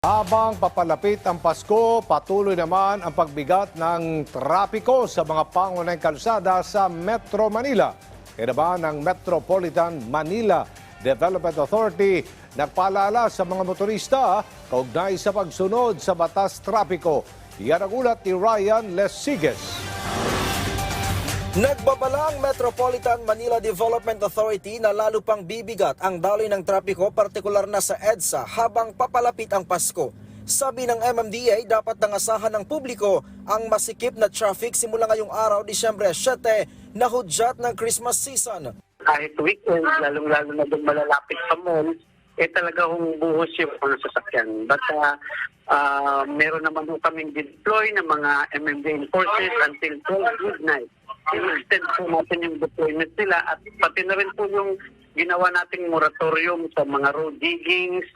Habang papalapit ang Pasko, patuloy naman ang pagbigat ng trapiko sa mga pangunahing kalsada sa Metro Manila. Kaya naman ang Metropolitan Manila Development Authority nagpaalala sa mga motorista kaugnay sa pagsunod sa batas trapiko. Yan ang ulat ni Ryan Lesiges. Nagbabala ang Metropolitan Manila Development Authority na lalo pang bibigat ang daloy ng trapiko partikular na sa EDSA habang papalapit ang Pasko. Sabi ng MMDA, dapat nangasahan ng publiko ang masikip na traffic simula ngayong araw, Disyembre 7, na hudyat ng Christmas season. kahit weekend, lalong-lalo na doon malalapit sa mall, eh talaga hong buhos yung mga sasakyan. But uh, uh, meron naman ho kaming deploy ng mga MMD forces until 12 midnight. In-extend po natin yung deployment nila at pati na rin po yung ginawa nating moratorium sa mga road diggings,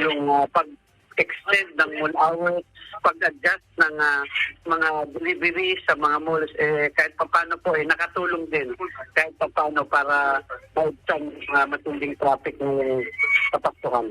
yung uh, pag-extend ng mall hours, pag-adjust ng uh, mga delivery sa mga malls, eh, kahit papano po, eh, nakatulong din kahit papano para maugsan mga matinding traffic ng kapaktuhan.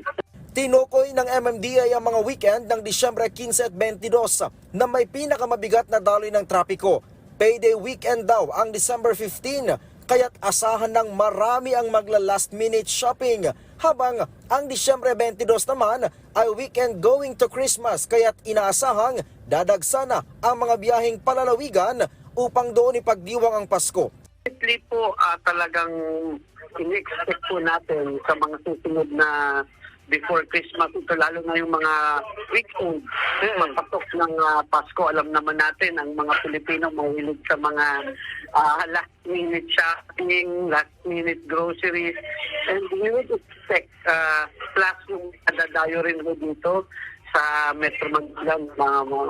Tinukoy ng MMDA ang mga weekend ng Disyembre 15 at 22 na may pinakamabigat na daloy ng trapiko. Payday weekend daw ang December 15, kaya't asahan ng marami ang magla last minute shopping. Habang ang Disyembre 22 naman ay weekend going to Christmas kaya't inaasahang dadagsana ang mga biyaheng palalawigan upang doon ipagdiwang ang Pasko. Definitely po ah, talagang in-expect po natin sa mga susunod na before Christmas ito lalo na yung mga weekend. Magpatok ng ah, Pasko alam naman natin ang mga Pilipino mahilig sa mga ah, last minute shopping last minute groceries. And we would expect uh, plus yung nadadayo rin ho dito sa Metro Manila mga mga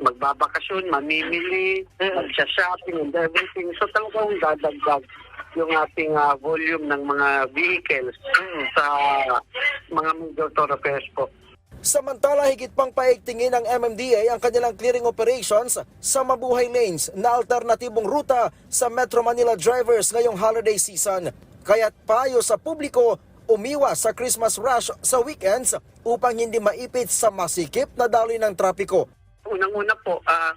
magbabakasyon, mamimili, magsha-shopping and everything. So talagang dadagdag yung ating ah, volume ng mga vehicles sa mga major thoroughfares po. Samantala, higit pang paigtingin ng MMDA ang kanilang clearing operations sa mabuhay lanes na alternatibong ruta sa Metro Manila drivers ngayong holiday season. Kaya't payo sa publiko, umiwas sa Christmas rush sa weekends upang hindi maipit sa masikip na daloy ng trapiko. Unang-una po, ah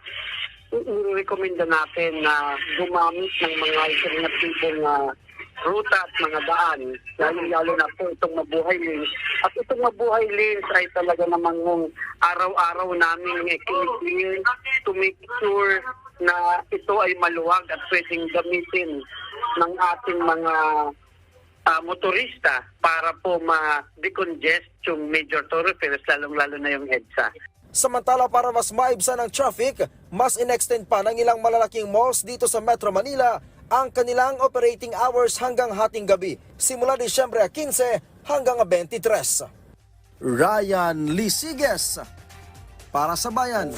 i-recommenda natin na gumamit ng mga alternatibong uh, ruta at mga daan, lalo-lalo na po itong mabuhay lanes. At itong mabuhay lanes ay talaga namang nung araw-araw namin ikinig to make sure na ito ay maluwag at pwedeng gamitin ng ating mga ah, motorista para po ma-decongest yung major thoroughfares, lalong-lalo na yung EDSA. Samantala para mas maibsan ang traffic, mas inextend pa ng ilang malalaking malls dito sa Metro Manila ang kanilang operating hours hanggang hating gabi, simula Disyembre 15 hanggang 23. Ryan Lisiges para sa Bayan.